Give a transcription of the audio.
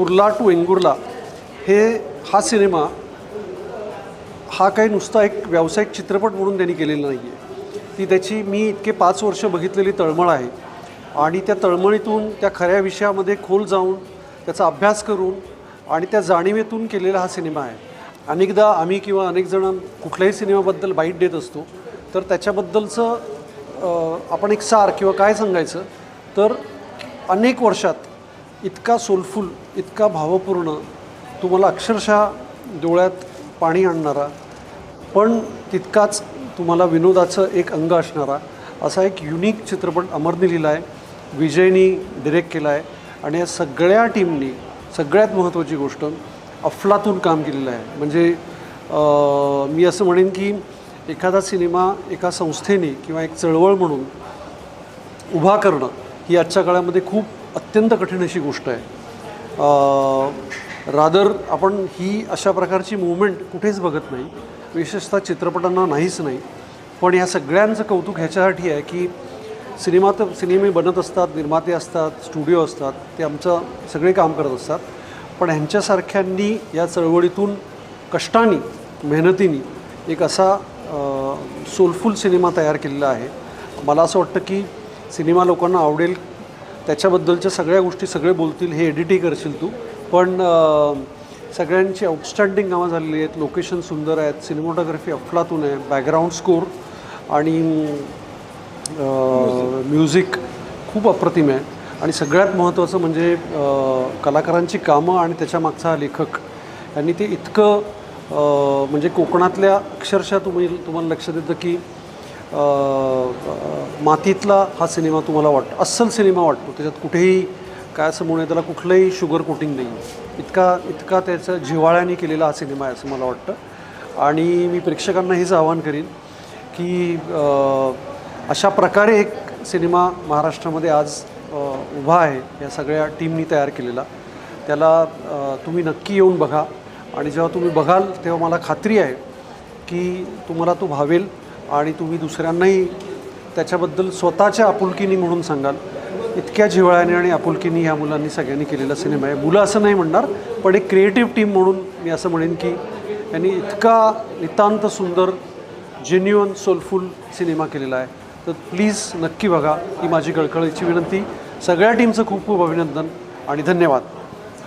Kurla to Vengurla हे हा cinema हा काही नुसता एक व्यावसायिक चित्रपट म्हणून त्यांनी केलेला नाही आहे ती त्याची मी इतके पाच वर्ष बघितलेली तळमळ आहे. आणि त्या तळमळीतून त्या खऱ्या विषयामध्ये खोल जाऊन त्याचा अभ्यास करून आणि त्या जाणीवेतून केलेला हा सिनेमा आहे. अनेकदा आम्ही किंवा अनेक जण कुठल्याही सिनेमाबद्दल बाईट देत असतो तर त्याच्याबद्दलचं आपण एक सार किंवा काय सांगायचं तर अनेक वर्षात इतका सोलफुल इतका भावपूर्ण तुम्हाला अक्षरशः डोळ्यात पाणी आणणारा पण तितकाच तुम्हाला विनोदाचं एक अंग असणारा असा एक युनिक चित्रपट अमरने लिहिला आहे विजयनी डिरेक्ट केला आहे आणि या सगळ्या टीमनी सगळ्यात महत्त्वाची गोष्ट अफलातून काम केलेलं आहे. म्हणजे मी असं म्हणेन की एखादा सिनेमा एका संस्थेने किंवा एक चळवळ म्हणून उभा करणं ही आजच्या काळामध्ये खूप अत्यंत कठीण अशी गोष्ट आहे. रादर आपण ही अशा प्रकारची मुवमेंट कुठेच बघत नाही. विशेषतः चित्रपटांना नाहीच नाही. पण या सगळ्यांचं कौतुक ह्याच्यासाठी आहे की सिनेमा तर सिनेमे बनत असतात निर्माते असतात स्टुडिओ असतात ते आमचं सगळे काम करत असतात. पण ह्यांच्यासारख्यांनी या चळवळीतून कष्टानी मेहनतीने एक असा सोलफुल सिनेमा तयार केलेला आहे. मला असं वाटतं की सिनेमा लोकांना आवडेल त्याच्याबद्दलच्या सगळ्या गोष्टी सगळे बोलतील हे एडिटही करशील तू. पण सगळ्यांची आउटस्टँडिंग कामं झालेली आहेत. लोकेशन सुंदर आहेत. सिनेमोटोग्राफी अफलातून आहे. बॅकग्राऊंड स्कोर आणि म्युझिक खूप अप्रतिम आहे. आणि सगळ्यात महत्त्वाचं म्हणजे कलाकारांची कामं आणि त्याच्यामागचा हा लेखक. यांनी ते इतकं म्हणजे कोकणातल्या अक्षरशः तुम्ही तुम्हाला लक्ष देतं की मातीतला हा सिनेमा तुम्हाला वाटतो अस्सल सिनेमा वाटतो. त्याच्यात कुठेही काय असं म्हणूया त्याला कुठलंही शुगर कोटिंग नाही. इतका इतका त्याचा जिव्हाळ्याने केलेला हा सिनेमा आहे असं मला वाटतं. आणि मी प्रेक्षकांना हेच आवाहन करीन की अशा प्रकारे एक सिनेमा महाराष्ट्रामध्ये आज उभा आहे. या सगळ्या टीमनी तयार केलेला. त्याला तुम्ही नक्की येऊन बघा. आणि जेव्हा तुम्ही बघाल तेव्हा मला खात्री आहे की तुम्हाला तो भावेल आणि तुम्ही दुसऱ्यांनाही त्याच्याबद्दल स्वतःच्या आपुलकीनी म्हणून सांगाल. इतक्या जिव्हाळ्याने आणि आपुलकीनी ह्या मुलांनी सगळ्यांनी केलेला सिनेमा आहे. मुलं असं नाही म्हणणार पण एक क्रिएटिव्ह टीम म्हणून मी असं म्हणेन की यांनी इतका नितांत सुंदर जेन्युअन सोलफुल सिनेमा केलेला आहे. तर प्लीज नक्की बघा ही माझी कळकळीची विनंती. सगळ्या टीमचं खूप खूप अभिनंदन आणि धन्यवाद.